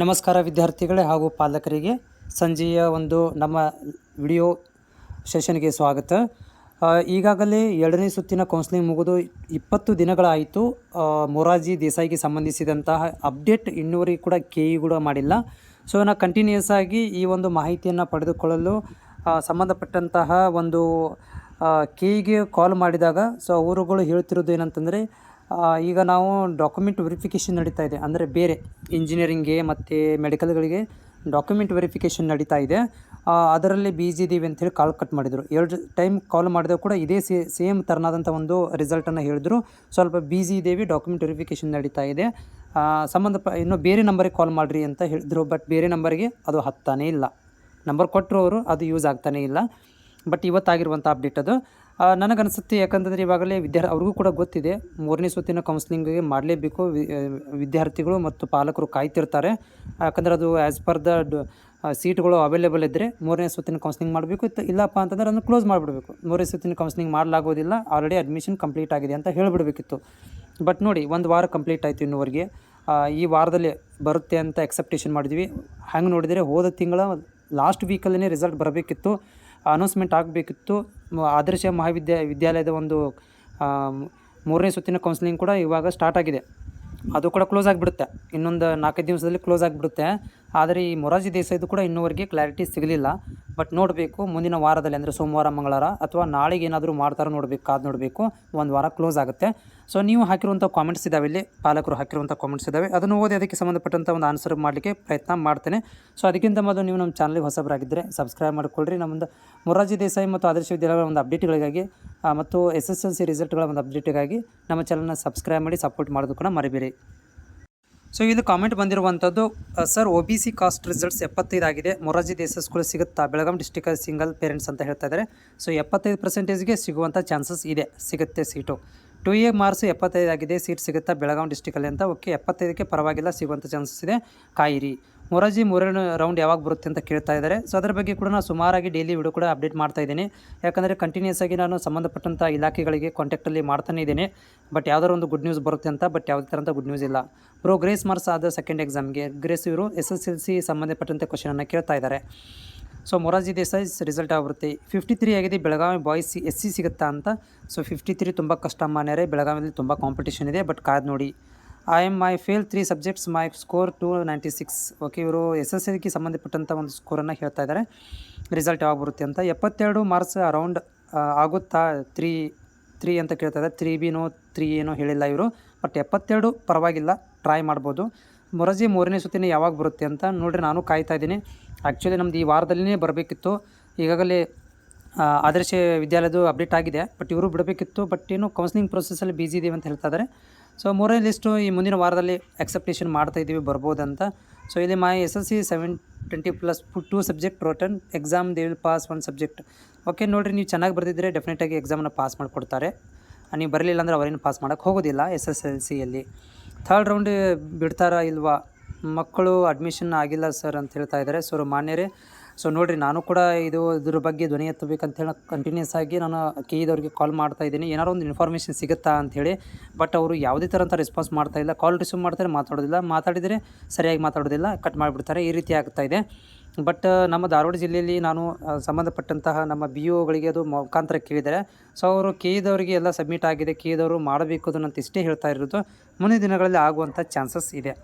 ನಮಸ್ಕಾರ ವಿದ್ಯಾರ್ಥಿಗಳೇ ಹಾಗೂ ಪಾಲಕರಿಗೆ ಸಂಜೆಯ ಒಂದು ನಮ್ಮ ವಿಡಿಯೋ ಸೆಷನ್ಗೆ ಸ್ವಾಗತ. ಈಗಾಗಲೇ ಎರಡನೇ ಸುತ್ತಿನ ಕೌನ್ಸಿಲಿಂಗ್ ಮುಗಿದು ಇಪ್ಪತ್ತು ದಿನಗಳಾಯಿತು ಮೊರಾರ್ಜಿ ದೇಸಾಯಿಗೆ ಸಂಬಂಧಿಸಿದಂತಹ ಅಪ್ಡೇಟ್ ಇನ್ನೂವರೆಗೆ ಕೂಡ ಕೆ ಇ ಕೂಡ ಮಾಡಿಲ್ಲ. ಸೊ ನಾನು ಕಂಟಿನ್ಯೂಸ್ ಆಗಿ ಈ ಒಂದು ಮಾಹಿತಿಯನ್ನು ಪಡೆದುಕೊಳ್ಳಲು ಸಂಬಂಧಪಟ್ಟಂತಹ ಒಂದು ಕೆ ಕಾಲ್ ಮಾಡಿದಾಗ, ಸೊ, ಅವರುಗಳು ಹೇಳ್ತಿರೋದು ಏನಂತಂದರೆ ಈಗ ನಾವು ಡಾಕ್ಯುಮೆಂಟ್ ವೆರಿಫಿಕೇಷನ್ ನಡೀತಾ ಇದೆ. ಅಂದರೆ ಬೇರೆ ಇಂಜಿನಿಯರಿಂಗ್ಗೆ ಮತ್ತು ಮೆಡಿಕಲ್ಗಳಿಗೆ ಡಾಕ್ಯುಮೆಂಟ್ ವೆರಿಫಿಕೇಷನ್ ನಡೀತಾ ಇದೆ. ಅದರಲ್ಲಿ ಬಿಜಿ ಇದ್ದೀವಿ ಅಂತೇಳಿ ಕಾಲ್ ಕಟ್ ಮಾಡಿದರು. ಎರಡು ಟೈಮ್ ಕಾಲ್ ಮಾಡಿದಾಗ ಕೂಡ ಇದೇ ಸೇ ಸೇಮ್ ಥರನಾದಂಥ ಒಂದು ರಿಸಲ್ಟನ್ನು ಹೇಳಿದ್ರು. ಸ್ವಲ್ಪ ಬಿಜಿ ಇದ್ದೀವಿ ಡಾಕ್ಯುಮೆಂಟ್ ವೆರಿಫಿಕೇಷನ್ ನಡೀತಾ ಇದೆ. ಸಂಬಂಧ ಇನ್ನು ಬೇರೆ ನಂಬರಿಗೆ ಕಾಲ್ ಮಾಡಿರಿ ಅಂತ ಹೇಳಿದ್ರು. ಬಟ್ ಬೇರೆ ನಂಬರಿಗೆ ಅದು ಹತ್ತಾನೇ ಇಲ್ಲ. ನಂಬರ್ ಕೊಟ್ಟರು ಅವರು, ಅದು ಯೂಸ್ ಆಗ್ತಾನೇ ಇಲ್ಲ. ಬಟ್ ಇವತ್ತಾಗಿರುವಂಥ ಅಪ್ಡೇಟ್ ಅದು. ನನಗನ್ಸುತ್ತೆ ಯಾಕಂತಂದರೆ ಇವಾಗಲೇ ವಿದ್ಯಾರ್ಥಿ ಅವ್ರಿಗೂ ಕೂಡ ಗೊತ್ತಿದೆ. ಮೂರನೇ ಸುತ್ತಿನ ಕೌನ್ಸಿಲಿಂಗ್ಗೆ ಮಾಡಲೇಬೇಕು. ವಿದ್ಯಾರ್ಥಿಗಳು ಮತ್ತು ಪಾಲಕರು ಕಾಯ್ತಿರ್ತಾರೆ. ಯಾಕಂದ್ರೆ ಅದು ಆ್ಯಸ್ ಪರ್ ದ ಸೀಟ್ಗಳು ಅವೈಲೇಬಲ್ ಇದ್ದರೆ ಮೂರನೇ ಸುತ್ತಿನ ಕೌನ್ಸಿಲಿಂಗ್ ಮಾಡಬೇಕು. ಇಲ್ಲಪ್ಪ ಅಂತಂದ್ರೆ ಅದನ್ನು ಕ್ಲೋಸ್ ಮಾಡಿಬಿಡಬೇಕು. ಮೂರನೇ ಸುತ್ತಿನ ಕೌನ್ಸ್ಲಿಂಗ್ ಮಾಡಲಾಗೋದಿಲ್ಲ. ಆಲ್ರೆಡಿ ಅಡ್ಮಿಷನ್ ಕಂಪ್ಲೀಟ್ ಆಗಿದೆ ಅಂತ ಹೇಳಿಬಿಡಬೇಕಿತ್ತು. ಬಟ್ ನೋಡಿ, ಒಂದು ವಾರ ಕಂಪ್ಲೀಟ್ ಆಯಿತು ಇನ್ನೂವರೆಗೆ. ಈ ವಾರದಲ್ಲಿ ಬರುತ್ತೆ ಅಂತ ಎಕ್ಸೆಪ್ಟೇಷನ್ ಮಾಡಿದ್ವಿ. ಹ್ಯಾಂಗೆ ನೋಡಿದರೆ ಹೋದ ತಿಂಗಳ ಲಾಸ್ಟ್ ವೀಕಲ್ಲೇ ರಿಸಲ್ಟ್ ಬರಬೇಕಿತ್ತು. ಅನೌನ್ಸ್ಮೆಂಟ್ ಆಗಬೇಕಿತ್ತು. ಆದರ್ಶ ಮಹಾವಿದ್ಯಾ, ವಿದ್ಯಾಲಯದ ಒಂದು ಮೂರನೇ ಸುತ್ತಿನ ಕೌನ್ಸಿಲಿಂಗ್ ಕೂಡ ಇವಾಗ ಸ್ಟಾರ್ಟ್ ಆಗಿದೆ. ಅದು ಕೂಡ ಕ್ಲೋಸ್ ಆಗಿಬಿಡುತ್ತೆ. ಇನ್ನೊಂದು ನಾಲ್ಕೈದು ದಿವಸದಲ್ಲಿ ಕ್ಲೋಸ್ ಆಗಿಬಿಡುತ್ತೆ. ಆದರೆ ಈ ಮೊರಾಜಿ ದೇಸಾಯಿದು ಕೂಡ ಇನ್ನೂವರೆಗೆ ಕ್ಲಾರಿಟಿ ಸಿಗಲಿಲ್ಲ. ಬಟ್ ನೋಡಬೇಕು, ಮುಂದಿನ ವಾರದಲ್ಲಿ ಅಂದರೆ ಸೋಮವಾರ, ಮಂಗಳವಾರ ಅಥವಾ ನಾಳೆಗೆ ಏನಾದರೂ ಮಾಡ್ತಾರೋ ನೋಡಬೇಕು, ಕಾದು ನೋಡಬೇಕು, ಒಂದು ವಾರ ಕ್ಲೋಸ್ ಆಗುತ್ತೆ. ಸೊ ನೀವು ಹಾಕಿರುವಂಥ ಕಾಮೆಂಟ್ಸ್ ಇದ್ದಾವೆ ಇಲ್ಲಿ, ಪಾಲಕರು ಹಾಕಿರುವಂಥ ಕಾಮೆಂಟ್ಸ್ ಇದ್ದಾವೆ ಅದನ್ನು ಓದಿ ಅದಕ್ಕೆ ಸಂಬಂಧಪಟ್ಟಂಥ ಒಂದು ಆನ್ಸರ್ ಮಾಡಲಿಕ್ಕೆ ಪ್ರಯತ್ನ ಮಾಡ್ತೇನೆ. ಸೊ ಅದಕ್ಕಿಂತ ಮೊದಲು ನೀವು ನಮ್ಮ ಚಾನಲ್ಗೆ ಹೊಸಬರಾಗಿದ್ದರೆ ಸಬ್ಸ್ಕ್ರೈಬ್ ಮಾಡಿಕೊಳ್ಳ್ರಿ. ನಮ್ಮೊಂದು ಮೊರಾರ್ಜಿ ದೇಸಾಯಿ ಮತ್ತು ಆದರ್ಶ ವಿದ್ಯಾಲಯಗಳ ಒಂದು ಅಪ್ಡೇಟ್ಗಳಿಗಾಗಿ ಮತ್ತು ಎಸ್ ಎಸ್ ಎಲ್ ಸಿ ರಿಸಲ್ಟ್ಗಳ ಒಂದು ಅಪ್ಡೇಟ್ಗಾಗಿ ನಮ್ಮ ಚಾನಲ್ನ ಸಬ್ಸ್ಕ್ರೈಬ್ ಮಾಡಿ ಸಪೋರ್ಟ್ ಮಾಡೋದು ಕೂಡ ಮರಿಬೇಡಿ. ಸೊ ಇದು ಕಾಮೆಂಟ್ ಬಂದಿರುವಂಥದ್ದು sir O B C caste results ಎಪ್ಪತ್ತೈದಾಗಿದೆ Morarji Desai school ಸಿಗುತ್ತಾ? ಬೆಳಗಾಂ ಡಿಸ್ಟಿಕ್ ಸಿಂಗಲ್ ಪೇರೆಂಟ್ಸ್ ಅಂತ ಹೇಳ್ತಾ ಇದ್ದಾರೆ ಸೊ ಎಪ್ಪತ್ತೈದು ಪರ್ಸೆಂಟೇಜ್ಗೆ ಸಿಗುವಂಥ ಚಾನ್ಸಸ್ ಇದೆ. ಸಿಗುತ್ತೆ ಸೀಟು ಟು ಎ ಎಪ್ಪತ್ತೈದು ಆಗಿದೆ. ಸೀಟ್ ಸಿಗುತ್ತಾ ಬೆಳಗಾಂ ಡಿಸ್ಟಿಕಲ್ಲಿ ಅಂತ? ಓಕೆ ಎಪ್ಪತ್ತೈದಕ್ಕೆ ಪರವಾಗಿಲ್ಲ. ಸಿಗುವಂಥ ಚಾನ್ಸಸ್ ಇದೆ. ಕಾಯಿರಿ. ಮೊರಾರ್ಜಿ ಮೂರನೇ ರೌಂಡ್ ಯಾವಾಗ ಬರುತ್ತೆ ಅಂತ ಕೇಳ್ತಾ ಇದ್ದಾರೆ. ಸೊ ಅದರ ಬಗ್ಗೆ ಕೂಡ ನಾನು ಸುಮಾರಾಗಿ ಡೈಲಿ ವಿಡಿಯೋ ಕೂಡ ಅಪ್ಡೇಟ್ ಮಾಡ್ತಾ ಇದ್ದೀನಿ. ಯಾಕಂದರೆ ಕಂಟಿನ್ಯೂಸ್ ಆಗಿ ನಾನು ಸಂಬಂಧಪಟ್ಟಂಥ ಇಲಾಖೆಗಳಿಗೆ ಕಾಂಟ್ಯಾಕ್ಟಲ್ಲಿ ಮಾಡ್ತಾನೆ ಇದ್ದೀನಿ. ಬಟ್ ಯಾವ್ದಾದ್ರು ಒಂದು ಗುಡ್ ನ್ಯೂಸ್ ಬರುತ್ತೆ ಅಂತ ಬಟ್ ಯಾವುದೇ ಥರಂಥ ಗುಡ್ ನ್ಯೂಸ್ ಇಲ್ಲ. ಬ್ರೋ ಗ್ರೇಸ್ ಮಾರ್ಕ್ಸ್ ಆದ ಸೆಕೆಂಡ್ ಎಕ್ಸಾಮ್ಗೆ ಗ್ರೇಸ್ ಇವರು ಎಸ್ ಎಸ್ ಎಲ್ ಸಿ ಸಂಬಂಧಪಟ್ಟಂತೆ ಕ್ವಶನನ್ನು ಕೇಳ್ತಾ ಇದ್ದಾರೆ. ಸೊ ಮೊರಾರ್ಜಿ ದೇಸಾಯಿ ರಿಸಲ್ಟ್ ಆಗಿರುತ್ತೆ ಫಿಫ್ಟಿ ತ್ರೀ ಆಗಿದೆ, ಬೆಳಗಾವಿ ಬಾಯ್ಸ್ ಎಸ್ ಸಿ ಸಿಗುತ್ತಾ ಅಂತ. ಸೊ ಫಿಫ್ಟಿ ತ್ರೀ ತುಂಬ ಕಷ್ಟ ಮಾನ್ಯರೇ, ಬೆಳಗಾವಿಯಲ್ಲಿ ತುಂಬ ಕಾಂಪಿಟೇಷನ್ ಇದೆ ಬಟ್ ಕಾದ್ ನೋಡಿ. I am my fail three subjects my score two ninety six okay ಇವರು ಎಸ್ ಎಸ್ ಎಲ್ಗೆ ಸಂಬಂಧಪಟ್ಟಂಥ ಒಂದು ಸ್ಕೋರನ್ನು ಹೇಳ್ತಾ ಇದ್ದಾರೆ ರಿಸಲ್ಟ್ ಯಾವಾಗ ಬರುತ್ತೆ ಅಂತ. ಎಪ್ಪತ್ತೆರಡು ಮಾರ್ಕ್ಸ್ ಅರೌಂಡ್ ಆಗುತ್ತಾ? ತ್ರೀ ತ್ರೀ ಅಂತ ಕೇಳ್ತಾ ಇದ್ದಾರೆ ತ್ರೀ ಬಿನೋ ತ್ರೀ ಏನೋ ಹೇಳಿಲ್ಲ ಇವರು. ಬಟ್ ಎಪ್ಪತ್ತೆರಡು ಪರವಾಗಿಲ್ಲ. ಟ್ರೈ ಮಾಡ್ಬೋದು. ಮೊರಜಿ ಮೂರನೇ ಸುತ್ತಿನ ಯಾವಾಗ ಬರುತ್ತೆ ಅಂತ ನೋಡಿರಿ, ನಾನು ಕಾಯ್ತಾ ಇದ್ದೀನಿ. ಆ್ಯಕ್ಚುಲಿ ನಮ್ದು ಈ ವಾರದಲ್ಲಿನೇ ಬರಬೇಕಿತ್ತು. ಈಗಾಗಲೇ ಆದರ್ಶ ವಿದ್ಯಾಲಯದು ಅಪ್ಡೇಟ್ ಆಗಿದೆ. ಬಟ್ ಇವರು ಬಿಡಬೇಕಿತ್ತು. ಬಟ್ ಏನು ಕೌನ್ಸಿಲಿಂಗ್ ಪ್ರೊಸೆಸಲ್ಲಿ ಬ್ಯುಸಿ ಇದ್ದೀವಿ ಅಂತ ಹೇಳ್ತಾ ಇದ್ದಾರೆ ಸೊ ಮೂರನೇ ಲಿಸ್ಟು ಈ ಮುಂದಿನ ವಾರದಲ್ಲಿ ಎಕ್ಸೆಪ್ಟೇಷನ್ ಮಾಡ್ತಾ ಇದ್ದೀವಿ, ಬರ್ಬೋದಂತ. ಸೊ ಇಲ್ಲಿ my S S C seven twenty plus two subject written exam they will pass one subject okay ನೋಡಿರಿ, ನೀವು ಚೆನ್ನಾಗಿ ಬರೆದಿದ್ದರೆ ಡೆಫಿನೆಟಾಗಿ ಎಕ್ಸಾಮನ್ನು ಪಾಸ್ ಮಾಡಿಕೊಡ್ತಾರೆ. ನೀವು ಬರಲಿಲ್ಲ ಅಂದರೆ ಅವರೇನು ಪಾಸ್ ಮಾಡೋಕ್ಕೆ ಹೋಗೋದಿಲ್ಲ ಎಸ್ ಎಸ್ ಎಲ್ ಸಿಯಲ್ಲಿ ಥರ್ಡ್ ರೌಂಡ್ ಬಿಡ್ತಾರಾ ಇಲ್ವಾ? ಮಕ್ಕಳು ಅಡ್ಮಿಷನ್ ಆಗಿಲ್ಲ ಸರ್ ಅಂತ ಹೇಳ್ತಾ ಇದ್ದಾರೆ ಸೊ ಮಾನ್ಯರೇ ಸೊ ನೋಡಿರಿ, ನಾನು ಕೂಡ ಇದು, ಇದ್ರ ಬಗ್ಗೆ ಧ್ವನಿ ಎತ್ತಬೇಕಂತ ಹೇಳಿ ಕಂಟಿನ್ಯೂಸ್ ಆಗಿ ನಾನು ಕೆ ಇದವ್ರಿಗೆ ಕಾಲ್ ಮಾಡ್ತಾ ಇದ್ದೀನಿ. ಏನಾರು ಒಂದು ಇನ್ಫಾರ್ಮೇಷನ್ ಸಿಗುತ್ತಾ ಅಂಥೇಳಿ ಬಟ್ ಅವರು ಯಾವುದೇ ಥರ ಅಂತ ರೆಸ್ಪಾನ್ಸ್ ಮಾಡ್ತಾ ಇಲ್ಲ. ಕಾಲ್ ರಿಸೀವ್ ಮಾಡ್ತಾರೆ, ಮಾತಾಡೋದಿಲ್ಲ. ಮಾತಾಡಿದರೆ ಸರಿಯಾಗಿ ಮಾತಾಡೋದಿಲ್ಲ ಕಟ್ ಮಾಡಿಬಿಡ್ತಾರೆ, ಈ ರೀತಿ ಆಗ್ತಾ ಇದೆ. ಬಟ್ ನಮ್ಮ ಧಾರವಾಡ ಜಿಲ್ಲೆಯಲ್ಲಿ ನಾನು ಸಂಬಂಧಪಟ್ಟಂತಹ ನಮ್ಮ ಬಿ ಒಗಳಿಗೆ ಅದು ಮುಖಾಂತರ ಕೇಳಿದರೆ ಸೊ ಅವರು ಕೆ ಇದವರಿಗೆ ಎಲ್ಲ ಸಬ್ಮಿಟ್ ಆಗಿದೆ. ಕೆ ಇದವರು ಮಾಡಬೇಕು ಅದನ್ನಂತ ಇಷ್ಟೇ ಹೇಳ್ತಾ ಇರೋದು. ಮುಂದಿನ ದಿನಗಳಲ್ಲಿ ಆಗುವಂಥ ಚಾನ್ಸಸ್ ಇದೆ.